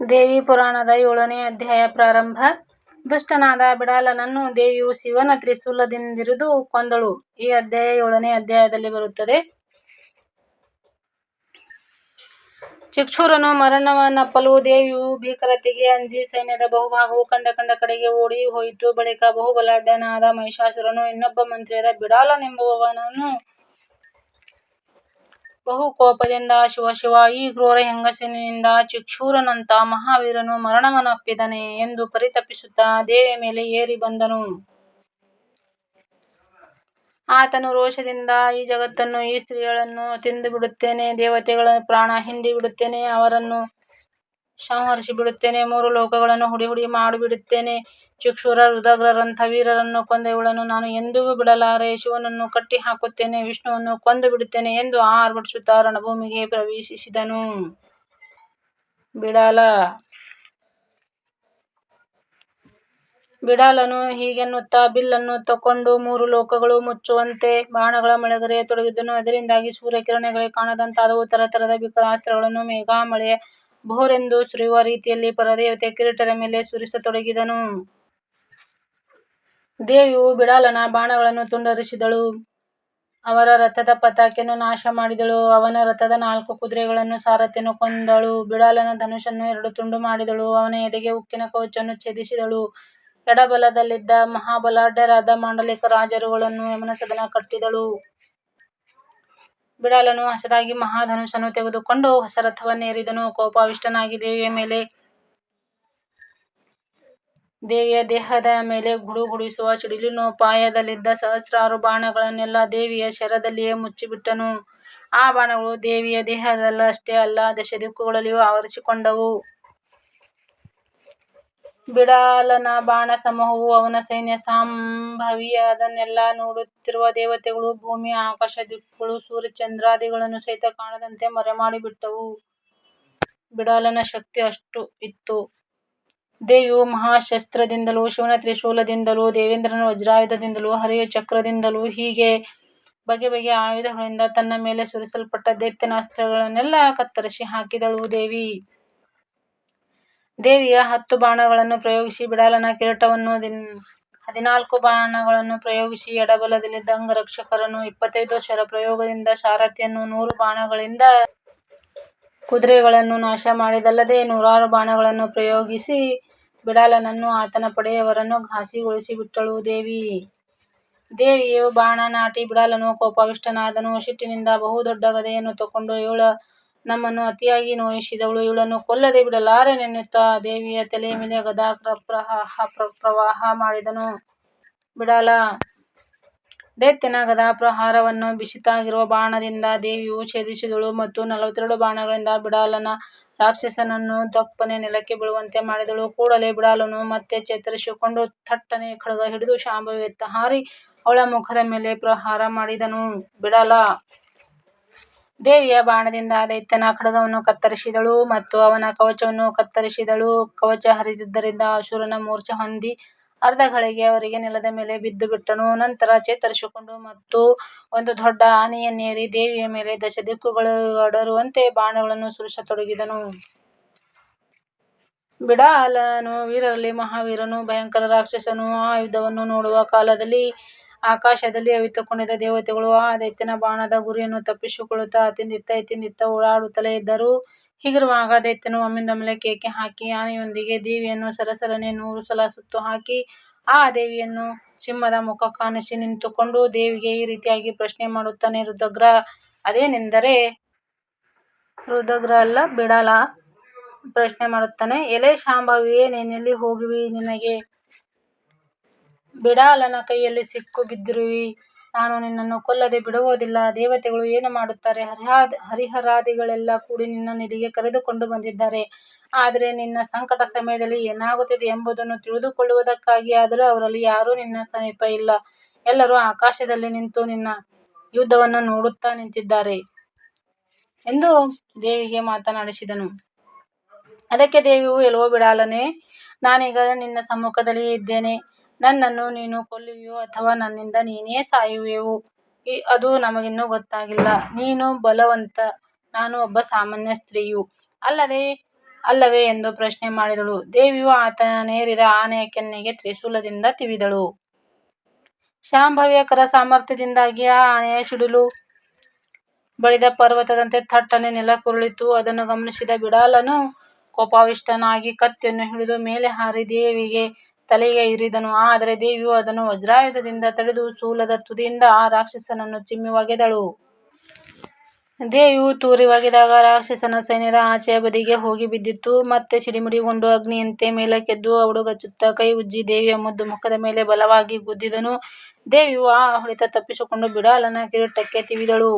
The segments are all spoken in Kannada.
ದೇವಿ ಪುರಾಣದ ಏಳನೇ ಅಧ್ಯಾಯ ಪ್ರಾರಂಭ ದುಷ್ಟನಾದ ಬಿಡಾಲನನ್ನು ದೇವಿಯು ಶಿವನ ತ್ರಿಶೂಲದಿಂದಿರಿದು ಕೊಂದಳು. ಈ ಅಧ್ಯಾಯ ಏಳನೇ ಅಧ್ಯಾಯದಲ್ಲಿ ಬರುತ್ತದೆ. ಚಿಕ್ಷೂರನು ಮರಣವನ್ನಪ್ಪಲು ದೇವಿಯು ಭೀಕರತೆಗೆ ಅಂಜಿ ಸೈನ್ಯದ ಬಹುಭಾಗವು ಕಂಡ ಕಂಡ ಕಡೆಗೆ ಓಡಿ ಹೋಯಿತು. ಬಳಿಕ ಬಹುಬಲಾಢ್ಯನಾದ ಮಹಿಷಾಸುರನು ಇನ್ನೊಬ್ಬ ಮಂತ್ರಿಯಾದ ಬಿಡಾಲನೆಂಬವನನ್ನು ಬಹುಕೋಪದಿಂದ ಶಿವ ಶಿವ, ಈ ಕ್ರೂರ ಹೆಂಗಸಿನಿಂದ ಚಕ್ಷುರನಂಥ ಮಹಾವೀರನು ಮರಣವನ್ನಪ್ಪಿದನೆ ಎಂದು ಪರಿತಪಿಸುತ್ತಾ ದೇವಿಯ ಮೇಲೆ ಏರಿ ಬಂದನು. ಆತನು ರೋಷದಿಂದ ಈ ಜಗತ್ತನ್ನು ಈ ಸ್ತ್ರೀಯಳನ್ನೂ ತಿಂದುಬಿಡುತ್ತೇನೆ, ದೇವತೆಗಳ ಪ್ರಾಣ ಹಿಂಡಿ ಬಿಡುತ್ತೇನೆ, ಅವರನ್ನು ಸಂಹರಿಸಿಬಿಡುತ್ತೇನೆ, ಮೂರು ಲೋಕಗಳನ್ನು ಹುಡಿ ಹುಡಿ ಮಾಡಿಬಿಡುತ್ತೇನೆ, ಚಕ್ಷುರ ರುದ್ರರಂಥ ವೀರರನ್ನು ಕೊಂದ ಇವಳನ್ನು ನಾನು ಎಂದಿಗೂ ಬಿಡಲಾರೆ, ಶಿವನನ್ನು ಕಟ್ಟಿಹಾಕುತ್ತೇನೆ, ವಿಷ್ಣುವನ್ನು ಕೊಂದುಬಿಡುತ್ತೇನೆ ಎಂದು ಆರ್ಭಟಿಸುತ್ತಾ ರಣಭೂಮಿಗೆ ಪ್ರವೇಶಿಸಿದನು. ಬಿಡಾಲ ಬಿಡಾಲನು ಹೀಗೆನ್ನುತ್ತಾ ಬಿಲ್ಲನ್ನು ತಕೊಂಡು ಮೂರು ಲೋಕಗಳು ಮುಚ್ಚುವಂತೆ ಬಾಣಗಳ ಮಳೆಗರೆಯತೊಡಗಿದನು. ಇದರಿಂದಾಗಿ ಸೂರ್ಯಕಿರಣಗಳೇ ಕಾಣದಂತಾದವು. ತರತರದ ಭೀಕರಾಸ್ತ್ರಗಳನ್ನು ಮೇಘಾಮಳೆಯ ಭೋರೆಂದು ಸುರಿಯುವ ರೀತಿಯಲ್ಲಿ ಪರದೇವತೆಯ ಕಿರೀಟದ ಮೇಲೆ ಸುರಿಸತೊಡಗಿದನು. ದೇವಿಯು ಬಿಡಾಲನ ಬಾಣಗಳನ್ನು ತುಂಡರಿಸಿದಳು, ಅವರ ರಥದ ಪತಾಕೆಯನ್ನು ನಾಶ ಮಾಡಿದಳು ಅವನ ರಥದ ನಾಲ್ಕು ಕುದುರೆಗಳನ್ನು ಸಾರಥಿಯನ್ನು ಕೊಂದಳು. ಬಿಡಾಲನ ಧನುಷನ್ನು ಎರಡು ತುಂಡು ಮಾಡಿದಳು, ಅವನ ಎದೆಗೆ ಉಕ್ಕಿನ ಕವಚನ್ನು ಛೇದಿಸಿದಳು. ಎಡಬಲದಲ್ಲಿದ್ದ ಮಹಾಬಲಾಢ್ಯರಾದ ಮಾಂಡಲಿಕ ರಾಜರುಗಳನ್ನು ಯಮನ ಸದನ ಕಟ್ಟಿದಳು. ಬಿಡಾಲನು ಹೊಸದಾಗಿ ಮಹಾಧನುಷನ್ನು ತೆಗೆದುಕೊಂಡು ಹೊಸ ರಥವನ್ನೇರಿದನು. ಕೋಪಾವಿಷ್ಟನಾಗಿ ದೇವಿಯ ದೇಹದ ಮೇಲೆ ಗುಡುಗುಡಿಸುವ ಸಿಡಿಲಿನೋಪಾಯದಲ್ಲಿದ್ದ ಸಹಸ್ರಾರು ಬಾಣಗಳನ್ನೆಲ್ಲ ದೇವಿಯ ಶರದಲ್ಲಿಯೇ ಮುಚ್ಚಿಬಿಟ್ಟನು. ಆ ಬಾಣಗಳು ದೇವಿಯ ದೇಹದಲ್ಲಷ್ಟೇ ಅಲ್ಲ, ದಶದಿಕ್ಕುಗಳಲ್ಲಿಯೂ ಆವರಿಸಿಕೊಂಡವು. ಬಿಡಾಲನ ಬಾಣ ಸಮೂಹವು ಅವನ ಸೈನ್ಯ ಸಂಭಾವಿ. ಅದನ್ನೆಲ್ಲ ನೋಡುತ್ತಿರುವ ದೇವತೆಗಳು, ಭೂಮಿ, ಆಕಾಶ, ದಿಕ್ಕುಗಳು, ಸೂರ್ಯಚಂದ್ರಾದಿಗಳನ್ನು ಸಹಿತ ಕಾಣದಂತೆ ಮರೆಮಾಡಿಬಿಟ್ಟವು. ಬಿಡಾಲನ ಶಕ್ತಿ ಅಷ್ಟು ಇತ್ತು. ದೇವಿಯು ಮಹಾಶಸ್ತ್ರದಿಂದಲೂ, ಶಿವನ ತ್ರಿಶೂಲದಿಂದಲೂ, ದೇವೇಂದ್ರನ ವಜ್ರಾಯುಧದಿಂದಲೂ, ಹರಿಯ ಚಕ್ರದಿಂದಲೂ ಹೀಗೆ ಬಗೆ ಬಗೆಯ ಆಯುಧಗಳಿಂದ ತನ್ನ ಮೇಲೆ ಸುರಿಸಲ್ಪಟ್ಟ ದೈತ್ಯನ ಅಸ್ತ್ರಗಳನ್ನೆಲ್ಲ ಕತ್ತರಿಸಿ ಹಾಕಿದಳು. ದೇವಿ ದೇವಿಯ ಹತ್ತು ಬಾಣಗಳನ್ನು ಪ್ರಯೋಗಿಸಿ ಬಿಡಾಲನ ಕಿರೀಟವನ್ನೂ, ಹದಿನಾಲ್ಕು ಬಾಣಗಳನ್ನು ಪ್ರಯೋಗಿಸಿ ಎಡಬಲದಲ್ಲಿದ್ದ ಅಂಗರಕ್ಷಕರನ್ನೂ, ಇಪ್ಪತ್ತೈದು ಶರಪ್ರಯೋಗದಿಂದ ಸಾರಥಿಯನ್ನೂ, ನೂರು ಬಾಣಗಳಿಂದ ಕುದುರೆಗಳನ್ನೂ ನಾಶಮಾಡಿದಳಲ್ಲದೆ ನೂರಾರು ಬಾಣಗಳನ್ನು ಪ್ರಯೋಗಿಸಿ ಬಿಡಾಲನನ್ನು ಆತನ ಪಡೆಯವರನ್ನು ಘಾಸಿಗೊಳಿಸಿ ಬಿಟ್ಟಳು ದೇವಿ ದೇವಿಯು ಬಾಣ ನಾಟಿ ಬಿಡಾಲನು ಕೋಪಾವಿಷ್ಟನಾದನು. ಸಿಟ್ಟಿನಿಂದ ಬಹುದೊಡ್ಡ ಗದೆಯನ್ನು ತಕೊಂಡು ಇವಳು ನಮ್ಮನ್ನು ಅತಿಯಾಗಿ ನೋಯಿಸಿದವಳು, ಇವಳನ್ನು ಕೊಲ್ಲದೆ ಬಿಡಲಾರೆನೆನ್ನುತ್ತಾ ದೇವಿಯ ತಲೆಯ ಮೇಲೆ ಗದಾಪ್ರಹಾರ ಮಾಡಿದನು. ಬಿಡಾಲ ದೈತ್ಯನ ಗದಾಪ್ರಹಾರವನ್ನು ಬಿಸಿತಾಗಿರುವ ಬಾಣದಿಂದ ದೇವಿಯು ಛೇದಿಸಿದಳು ಮತ್ತು ನಲವತ್ತೆರಡು ಬಾಣಗಳಿಂದ ಬಿಡಾಲನ ರಾಕ್ಷಸನನ್ನು ದಪ್ಪನೆ ನೆಲಕ್ಕೆ ಬೀಳುವಂತೆ ಮಾಡಿದಳು. ಕೂಡಲೇ ಬಿಡಾಲನು ಮತ್ತೆ ಚೇತರಿಸಿಕೊಂಡು ಥಟ್ಟನೆ ಖಡ್ಗ ಹಿಡಿದು ಶಾಂಭವಿಯತ್ತ ಹಾರಿ ಅವಳ ಮುಖದ ಮೇಲೆ ಪ್ರಹಾರ ಮಾಡಿದನು. ಬಿಡಾಲ ದೇವಿಯ ಬಾಣದಿಂದ ದೈತ್ಯನ ಖಡ್ಗವನ್ನು ಕತ್ತರಿಸಿದಳು ಮತ್ತು ಅವನ ಕವಚವನ್ನು ಕತ್ತರಿಸಿದಳು. ಕವಚ ಹರಿದಿದ್ದರಿಂದ ಅಸುರನು ಮೂರ್ಛೆ ಹೊಂದಿ ಅರ್ಧಘಳಿಗೆಯವರೆಗೆ ನೆಲದ ಮೇಲೆ ಬಿದ್ದು ಬಿಟ್ಟನು. ನಂತರ ಚೇತರಿಸಿಕೊಂಡು ಮತ್ತು ಒಂದು ದೊಡ್ಡ ಆನೆಯನ್ನೇರಿ ದೇವಿಯ ಮೇಲೆ ದಶದಿಕ್ಕುಗಳು ಅಡರುವಂತೆ ಬಾಣಗಳನ್ನು ಸುರಿಸತೊಡಗಿದನು. ಬಿಡಾಲನು ವೀರರಲ್ಲಿ ಮಹಾವೀರನು, ಭಯಂಕರ ರಾಕ್ಷಸನು. ಆ ಯುದ್ಧವನ್ನು ನೋಡುವ ಕಾಲದಲ್ಲಿ ಆಕಾಶದಲ್ಲಿ ಅವಿತುಕೊಂಡಿದ್ದ ದೇವತೆಗಳು ಆ ದೈತ್ಯನ ಬಾಣದ ಗುರಿಯನ್ನು ತಪ್ಪಿಸಿಕೊಳ್ಳುತ್ತಾ ಅತ್ತಿಂದಿತ್ತ ಇತ್ತಿಂದಿತ್ತ ಓಡಾಡುತ್ತಲೇ ಇದ್ದರು. ಹೀಗಿರುವಾಗ ದೈತ್ಯನು ಒಮ್ಮಿಂದೊಮ್ಮೆಲೆ ಕೇಕೆ ಹಾಕಿ ಆನೆಯೊಂದಿಗೆ ದೇವಿಯನ್ನು ಸರಸರನೆ ನೂರು ಸಲ ಸುತ್ತು ಹಾಕಿ ಆ ದೇವಿಯನ್ನು ಸಿಂಹದ ಮುಖ ಕಾಣಿಸಿ ನಿಂತುಕೊಂಡು ದೇವಿಗೆ ಈ ರೀತಿಯಾಗಿ ಪ್ರಶ್ನೆ ಮಾಡುತ್ತಾನೆ. ರುದ್ರಗ್ರ ಅದೇನೆಂದರೆ ರುದ್ರಗ್ರ ಅಲ್ಲ, ಬಿಡಾಲ ಪ್ರಶ್ನೆ ಮಾಡುತ್ತಾನೆ, ಎಲೆ ಶಾಂಭವಿಯೇ, ನೀನೆಲ್ಲಿ ಹೋಗುವಿ, ನಿನಗೆ ಬಿಡಾಲನ ಕೈಯಲ್ಲಿ ಸಿಕ್ಕು ಬಿದ್ದಿರುವಿ. ನಾನು ನಿನ್ನನ್ನು ಕೊಲ್ಲದೆ ಬಿಡುವುದಿಲ್ಲ. ದೇವತೆಗಳು ಏನು ಮಾಡುತ್ತಾರೆ, ಹರಿಹರಾದಿಗಳೆಲ್ಲ ಕೂಡಿ ನಿನ್ನನ್ನು ಇಲ್ಲಿಗೆ ಕರೆದುಕೊಂಡು ಬಂದಿದ್ದಾರೆ. ಆದರೆ ನಿನ್ನ ಸಂಕಟ ಸಮಯದಲ್ಲಿ ಏನಾಗುತ್ತದೆ ಎಂಬುದನ್ನು ತಿಳಿದುಕೊಳ್ಳುವುದಕ್ಕಾಗಿ ಆದರೂ ಅವರಲ್ಲಿ ಯಾರೂ ನಿನ್ನ ಸಮೀಪ ಇಲ್ಲ. ಎಲ್ಲರೂ ಆಕಾಶದಲ್ಲಿ ನಿಂತು ನಿನ್ನ ಯುದ್ಧವನ್ನು ನೋಡುತ್ತಾ ನಿಂತಿದ್ದಾರೆ ಎಂದು ದೇವಿಗೆ ಮಾತನಾಡಿಸಿದನು. ಅದಕ್ಕೆ ದೇವಿಯು, ಎಲ್ಲವೂ ಬಿಡಾಲನೇ, ನಾನೀಗ ನಿನ್ನ ಸಮ್ಮುಖದಲ್ಲಿಯೇ ಇದ್ದೇನೆ. ನನ್ನನ್ನು ನೀನು ಕೊಲ್ಲುವಿಯೋ ಅಥವಾ ನನ್ನಿಂದ ನೀನೇ ಸಾಯುವೆಯೋ ಅದು ನಮಗಿನ್ನೂ ಗೊತ್ತಾಗಿಲ್ಲ. ನೀನು ಬಲವಂತ, ನಾನು ಒಬ್ಬ ಸಾಮಾನ್ಯ ಸ್ತ್ರೀಯು ಅಲ್ಲದೆ. ಅಲ್ಲವೇ ಎಂದು ಪ್ರಶ್ನೆ ಮಾಡಿದಳು ದೇವಿಯು ಆತನೇರಿದ ಆನೆಯ ಕೆನ್ನೆಗೆ ತ್ರಿಶೂಲದಿಂದ ತಿವಿದಳು ಶಾಂಭವ್ಯಕರ ಸಾಮರ್ಥ್ಯದಿಂದಾಗಿ ಆ ಆನೆಯ ಸಿಡಿಲು ಬಳಿದ ಪರ್ವತದಂತೆ ಥಟ್ಟನೆ ನೆಲಕ್ಕುರುಳಿತು ಅದನ್ನು ಗಮನಿಸಿದ ಬಿಡಾಲನು ಕೋಪಾವಿಷ್ಟನಾಗಿ ಕತ್ತಿಯನ್ನು ಹಿಡಿದು ಮೇಲೆ ಹಾರಿ ದೇವಿಗೆ ತಲೆಗೆ ಇರಿದನು. ಆದರೆ ದೇವಿಯು ಅದನ್ನು ವಜ್ರಾಯುಧದಿಂದ ತಡೆದು ಸೂಲದ ತುದಿಯಿಂದ ಆ ರಾಕ್ಷಸನನ್ನು ಚಿಮ್ಮಿ ಒಗೆದಳು. ದೇವಿಯು ತೂರಿ ಒಗೆದಾಗ ರಾಕ್ಷಸನ ಸೈನ್ಯದ ಆಚೆಯ ಬದಿಗೆ ಹೋಗಿ ಬಿದ್ದಿತ್ತು. ಮತ್ತೆ ಸಿಡಿಮುಡಿಗೊಂಡು ಅಗ್ನಿಯಂತೆ ಮೇಲಕ್ಕೆದ್ದು ಅವಡುಗಚ್ಚುತ್ತಾ ಕೈ ಉಜ್ಜಿ ದೇವಿಯ ಮುದ್ದು ಮುಖದ ಮೇಲೆ ಬಲವಾಗಿ ಗುದ್ದಿದನು. ದೇವಿಯು ಆ ಹೊಡೆತ ತಪ್ಪಿಸಿಕೊಂಡು ಬಿಡಾಲನ ಕಿರೀಟಕ್ಕೆ ತಿವಿದಳು.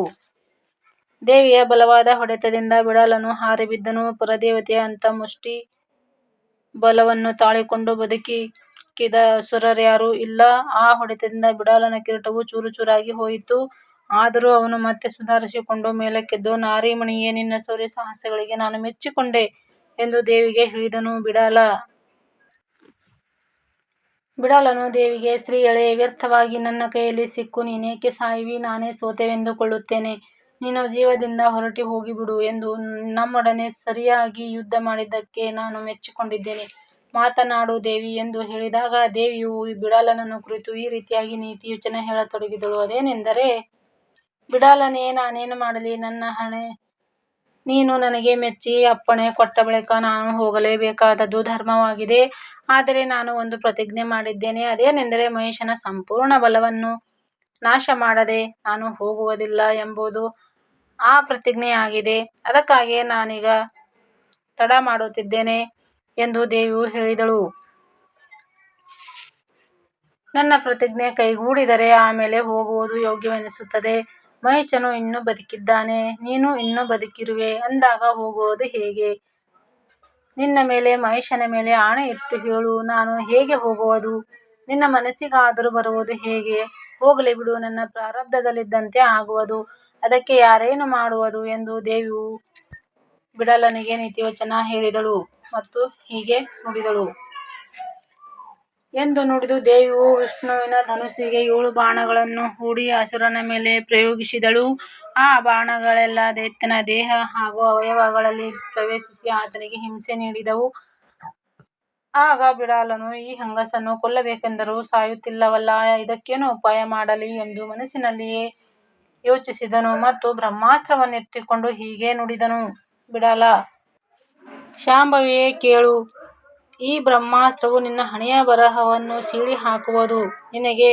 ದೇವಿಯ ಬಲವಾದ ಹೊಡೆತದಿಂದ ಬಿಡಾಲನು ಹಾರಿಬಿದ್ದನು ಪರದೇವತೆಯ ಅಂಥ ಮುಷ್ಟಿ ಬಲವನ್ನು ತಾಳಿಕೊಂಡು ಬದುಕಿದ ಅಸುರರ್ಯಾರೂ ಇಲ್ಲ. ಆ ಹೊಡೆತದಿಂದ ಬಿಡಾಲನ ಕಿರೀಟವು ಚೂರು ಚೂರಾಗಿ ಹೋಯಿತು. ಆದರೂ ಅವನು ಮತ್ತೆ ಸುಧಾರಿಸಿಕೊಂಡು ಮೇಲಕ್ಕೆದ್ದು, ನಾರಿಮಣಿಯೇ, ನಿನ್ನ ಶೌರ್ಯ ಸಾಹಸಗಳಿಗೆ ನಾನು ಮೆಚ್ಚಿಕೊಂಡೆ ಎಂದು ದೇವಿಗೆ ಹೇಳಿದನು ಬಿಡಾಲ. ಬಿಡಾಲನು ದೇವಿಗೆ, ಸ್ತ್ರೀಯಳೇ, ವ್ಯರ್ಥವಾಗಿ ನನ್ನ ಕೈಯಲ್ಲಿ ಸಿಕ್ಕು. ನೀನೇಕೆ ಸಾಯುವಿ? ನಾನೇ ಸೋತೆವೆಂದುಕೊಳ್ಳುತ್ತೇನೆ. ನೀನು ಜೀವದಿಂದ ಹೊರಟು ಹೋಗಿಬಿಡು ಎಂದು ನಮ್ಮೊಡನೆ ಸರಿಯಾಗಿ ಯುದ್ಧ ಮಾಡಿದ್ದಕ್ಕೆ ನಾನು ಮೆಚ್ಚಿಕೊಂಡಿದ್ದೇನೆ. ಮಾತನಾಡು ದೇವಿ ಎಂದು ಹೇಳಿದಾಗ ದೇವಿಯು ಬಿಡಾಲನನ್ನು ಕುರಿತು ಈ ರೀತಿಯಾಗಿ ನೀತಿವಚನ ಹೇಳತೊಡಗಿದಳು. ಅದೇನೆಂದರೆ, ಬಿಡಾಲನೇ, ನಾನೇನು ಮಾಡಲಿ? ನನ್ನ ಹಣೆ ನೀನು ನನಗೆ ಮೆಚ್ಚಿ ಅಪ್ಪಣೆ ಕೊಟ್ಟ ಬಳಿಕ ನಾನು ಹೋಗಲೇಬೇಕಾದದ್ದು ಧರ್ಮವಾಗಿದೆ ಆದರೆ ನಾನು ಒಂದು ಪ್ರತಿಜ್ಞೆ ಮಾಡಿದ್ದೇನೆ. ಅದೇನೆಂದರೆ ಮಹೇಶನ ಸಂಪೂರ್ಣ ಬಲವನ್ನು ನಾಶ ಮಾಡದೆ ನಾನು ಹೋಗುವುದಿಲ್ಲ ಎಂಬುದು ಆ ಪ್ರತಿಜ್ಞೆಯಾಗಿದೆ ಅದಕ್ಕಾಗಿಯೇ ನಾನೀಗ ತಡ ಮಾಡುತ್ತಿದ್ದೇನೆ ಎಂದು ದೇವಿಯು ಹೇಳಿದಳು. ನನ್ನ ಪ್ರತಿಜ್ಞೆ ಕೈಗೂಡಿದರೆ ಆಮೇಲೆ ಹೋಗುವುದು ಯೋಗ್ಯವೆನಿಸುತ್ತದೆ. ಮಹೇಶನು ಇನ್ನೂ ಬದುಕಿದ್ದಾನೆ. ನೀನು ಇನ್ನೂ ಬದುಕಿರುವೆ ಅಂದಾಗ ಹೋಗುವುದು ಹೇಗೆ? ನಿನ್ನ ಮೇಲೆ, ಮಹೇಶನ ಮೇಲೆ ಆಣೆ ಇಟ್ಟು ಹೇಳು. ನಾನು ಹೇಗೆ ಹೋಗುವುದು? ನಿನ್ನ ಮನಸ್ಸಿಗಾದರೂ ಬರುವುದು ಹೇಗೆ? ಹೋಗಲಿ ಬಿಡು. ನನ್ನ ಪ್ರಾರಬ್ಧದಲ್ಲಿದ್ದಂತೆ ಆಗುವುದು. ಅದಕ್ಕೆ ಯಾರೇನು ಮಾಡುವುದು ಎಂದು ದೇವಿಯು ಬಿಡಲನಿಗೆ ನೀತಿವಚನ ಹೇಳಿದಳು ಮತ್ತು ಹೀಗೆ ನುಡಿದಳು. ಎಂದು ನುಡಿದು ದೇವಿಯು ವಿಷ್ಣುವಿನ ಧನುಸ್ಸಿಗೆ ಏಳು ಬಾಣಗಳನ್ನು ಹೂಡಿ ಅಸುರನ ಮೇಲೆ ಪ್ರಯೋಗಿಸಿದಳು. ಆ ಬಾಣಗಳೆಲ್ಲ ದೈತ್ಯನ ದೇಹ ಹಾಗೂ ಅವಯವಗಳಲ್ಲಿ ಪ್ರವೇಶಿಸಿ ಆತನಿಗೆ ಹಿಂಸೆ ನೀಡಿದವು. ಆಗ ಬಿಡಾಲನು ಈ ಹಂಗಸನ್ನು ಕೊಲ್ಲಬೇಕೆಂದರೂ ಸಾಯುತ್ತಿಲ್ಲವಲ್ಲ, ಇದಕ್ಕೇನು ಉಪಾಯ ಮಾಡಲಿ ಎಂದು ಮನಸ್ಸಿನಲ್ಲಿಯೇ ಯೋಚಿಸಿದನು ಮತ್ತು ಬ್ರಹ್ಮಾಸ್ತ್ರವನ್ನೆತ್ತಿಕೊಂಡು ಹೀಗೆ ನುಡಿದನು, ಬಿಡಲ, ಶಾಂಭವಿಯೇ, ಕೇಳು, ಈ ಬ್ರಹ್ಮಾಸ್ತ್ರವು ನಿನ್ನ ಹಣೆಯ ಬರಹವನ್ನು ಸೀಳಿ ಹಾಕುವುದು ನಿನಗೆ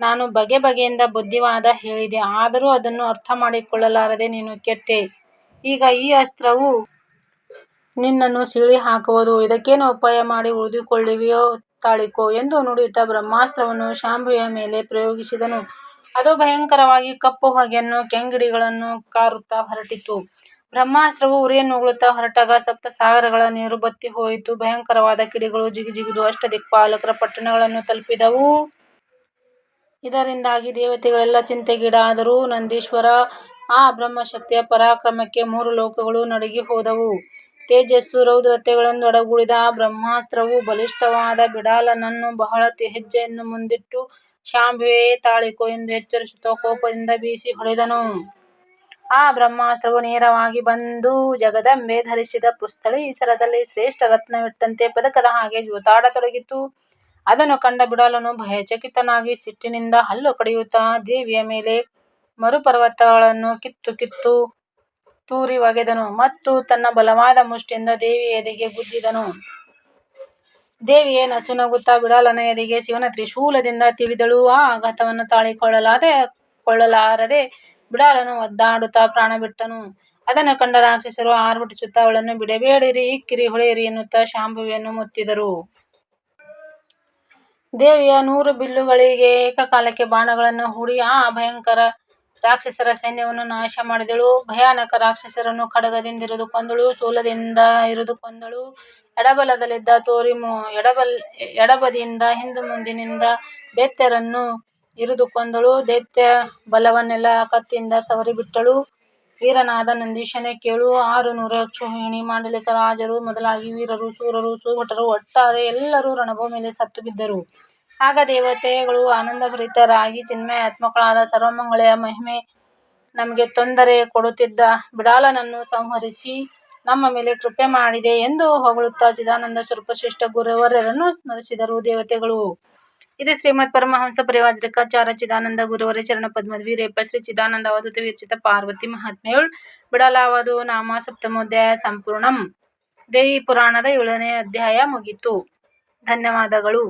ನಾನು ಬಗೆ ಬಗೆಯಿಂದ ಬುದ್ಧಿವಾದ ಹೇಳಿದೆ, ಆದರೂ ಅದನ್ನು ಅರ್ಥ ಮಾಡಿಕೊಳ್ಳಲಾರದೆ ನೀನು ಕೆಟ್ಟೆ. ಈಗ ಈ ಅಸ್ತ್ರವು ನಿನ್ನನ್ನು ಸೀಳಿ ಹಾಕುವುದು ಇದಕ್ಕೇನು ಉಪಾಯ ಮಾಡಿ ಉಳಿದುಕೊಳ್ಳುವಿಯೋ ತಾಳಿಕೋ ಎಂದು ನುಡಿಯುತ್ತಾ ಬ್ರಹ್ಮಾಸ್ತ್ರವನ್ನು ಶಾಂಭವಿಯ ಮೇಲೆ ಪ್ರಯೋಗಿಸಿದನು. ಅದು ಭಯಂಕರವಾಗಿ ಕಪ್ಪು ಹೊಗೆಯನ್ನು, ಕೆಂಗಿಡಿಗಳನ್ನು ಕಾರುತ್ತಾ ಹೊರಟಿತು. ಬ್ರಹ್ಮಾಸ್ತ್ರವು ಉರಿಯನ್ನುಗುಳುತ್ತಾ ಹೊರಟಾಗ ಸಪ್ತಸಾಗರಗಳ ನೀರು ಬತ್ತಿ ಹೋಯಿತು. ಭಯಂಕರವಾದ ಕಿಡಿಗಳು ಜಿಗಿಜಿಗಿದು ಅಷ್ಟದಿಕ್ಪಾಲಕರ ಪಟ್ಟಣಗಳನ್ನು ತಲುಪಿದವು. ಇದರಿಂದಾಗಿ ದೇವತೆಗಳೆಲ್ಲ ಚಿಂತೆಗೀಡಾದರೂ ನಂದೀಶ್ವರ ಆ ಬ್ರಹ್ಮಶಕ್ತಿಯ ಪರಾಕ್ರಮಕ್ಕೆ ಮೂರು ಲೋಕಗಳು ನಡುಗಿ ಹೋದವು. ತೇಜಸ್ಸು ರೌದ್ರತೆಗಳನ್ನು ಆ ಬ್ರಹ್ಮಾಸ್ತ್ರವು ಬಲಿಷ್ಠವಾದ ಬಿಡಾಲನನ್ನು ಬಹಳ ಹೆಜ್ಜೆಯನ್ನು ಮುಂದಿಟ್ಟು ಶಾಂಭವಿಯೇ ತಾಳಿಕೋ ಎಂದು ಎಚ್ಚರಿಸುತ್ತಾ ಕೋಪದಿಂದ ಬೀಸಿ ಹೊಡೆದನು ಆ ಬ್ರಹ್ಮಾಸ್ತ್ರವು ನೇರವಾಗಿ ಬಂದು ಜಗದಂಬೆ ಧರಿಸಿದ ಪುತ್ಥಳಿ ಸರದಲ್ಲಿ ಶ್ರೇಷ್ಠ ರತ್ನವಿಟ್ಟಂತೆ ಪದಕದ ಹಾಗೆ ಜೋತಾಡತೊಡಗಿತು ಅದನ್ನು ಕಂಡ ಬಿಡಲನು ಭಯಚಕಿತನಾಗಿ ಸಿಟ್ಟಿನಿಂದ ಹಲ್ಲು ಕಡಿಯುತ್ತಾ ದೇವಿಯ ಮೇಲೆ ಮರುಪರ್ವತಗಳನ್ನು ಕಿತ್ತು ಕಿತ್ತು ತೂರಿ ಒಗೆದನು ಮತ್ತು ತನ್ನ ಬಲವಾದ ಮುಷ್ಟಿಯಿಂದ ದೇವಿಯ ಎದೆಗೆ ಗುದ್ದಿದನು। ದೇವಿಯೇ ನಸುನಗುತ್ತಾ ಬಿಡಾಲನ ಎದೆಗೆ ಶಿವನ ತ್ರಿಶೂಲದಿಂದ ತಿವಿದಳು ಆ ಆಘಾತವನ್ನು ತಾಳಿಕೊಳ್ಳಲಾರದೆ ಬಿಡಾಲನು ಒದ್ದಾಡುತ್ತಾ ಪ್ರಾಣಬಿಟ್ಟನು ಅದನ್ನು ಕಂಡ ರಾಕ್ಷಸರು ಆರ್ಭಟಿಸುತ್ತಾ ಅವಳನ್ನು, ಬಿಡಬೇಡಿರಿ ಇಕ್ಕಿರಿ ಹೊಳೆಯಿರಿ ಎನ್ನುತ್ತಾ ಶಾಂಭುವಿಯನ್ನು ಮುತ್ತಿದರು. ದೇವಿಯ ನೂರು ಬಿಲ್ಲುಗಳಿಗೆ ಏಕಕಾಲಕ್ಕೆ ಬಾಣಗಳನ್ನು ಹೂಡಿ, ಆ ಭಯಂಕರ ರಾಕ್ಷಸರ ಸೈನ್ಯವನ್ನು ನಾಶ ಮಾಡಿದಳು. ಭಯಾನಕ ರಾಕ್ಷಸರನ್ನು ಖಡಗದಿಂದ ಕೊಂದಳು ಶೂಲದಿಂದ ಇರಿದು ಕೊಂದಳು ಎಡಬಲದಲ್ಲಿದ್ದ ತೋರಿ ಎಡಬದಿಯಿಂದ ಹಿಂದುಮುಂದಿನಿಂದ ದೈತ್ಯರನ್ನು ಇರಿದು ಕೊಂದಳು ದೈತ್ಯ ಬಲವನ್ನೆಲ್ಲ ಕತ್ತಿಯಿಂದ ಸವರಿಬಿಟ್ಟಳು. ವೀರನಾದ ನಂದೀಶನೇ ಕೇಳು ಆರು ನೂರು ಅಕ್ಷೋಹಿಣಿ ಮಾಂಡಲಿಕ ರಾಜರು, ಮೊದಲಾಗಿ ವೀರರು, ಸೂರರು ಸುಭಟರು ಒಟ್ಟಾರೆ ಎಲ್ಲರೂ ರಣಭೂಮಿಯಲ್ಲಿ ಸತ್ತು ಬಿದ್ದರು. ಆಗ ದೇವತೆಗಳು ಆನಂದಭರಿತರಾಗಿ ಚಿನ್ಮಯಾತ್ಮಳಾದ ಸರ್ವಮಂಗಳೆಯ ಮಹಿಮೆ ನಮಗೆ ತೊಂದರೆ ಕೊಡುತ್ತಿದ್ದ ಬಿಡಾಲನನ್ನು ಸಂಹರಿಸಿ ನಮ್ಮ ಮೇಲೆ ಕೃಪೆ ಮಾಡಿದೆ ಎಂದು ಹೊಗಳುತ್ತಾ ಚಿದಾನಂದ ಸ್ವರೂಪ ಶ್ರೇಷ್ಠ ಗುರುವರ್ಯರನ್ನು ಸ್ಮರಿಸಿದರು ದೇವತೆಗಳು. ಇದು ಶ್ರೀಮದ್ ಪರಮಹಂಸ ಪರಿವ್ರಾಜಕಾಚಾರ್ಯ ಚಿದಾನಂದ ಗುರುವರ ಚರಣ ಪದ್ಮದ್ವಿ ರೇಪ ಶ್ರೀ ಚಿದಾನಂದ ಅವಧೂತ ವಿರಚಿತ ಪಾರ್ವತಿ ಮಹಾತ್ಮೆಯುಳ್ ಬಿಡಲಾವದು ನಾಮ ಸಪ್ತಮೋಧ್ಯಾಯ ಸಂಪೂರ್ಣಂ. ದೇವಿ ಪುರಾಣದ ಏಳನೇ ಅಧ್ಯಾಯ ಮುಗಿತು. ಧನ್ಯವಾದಗಳು.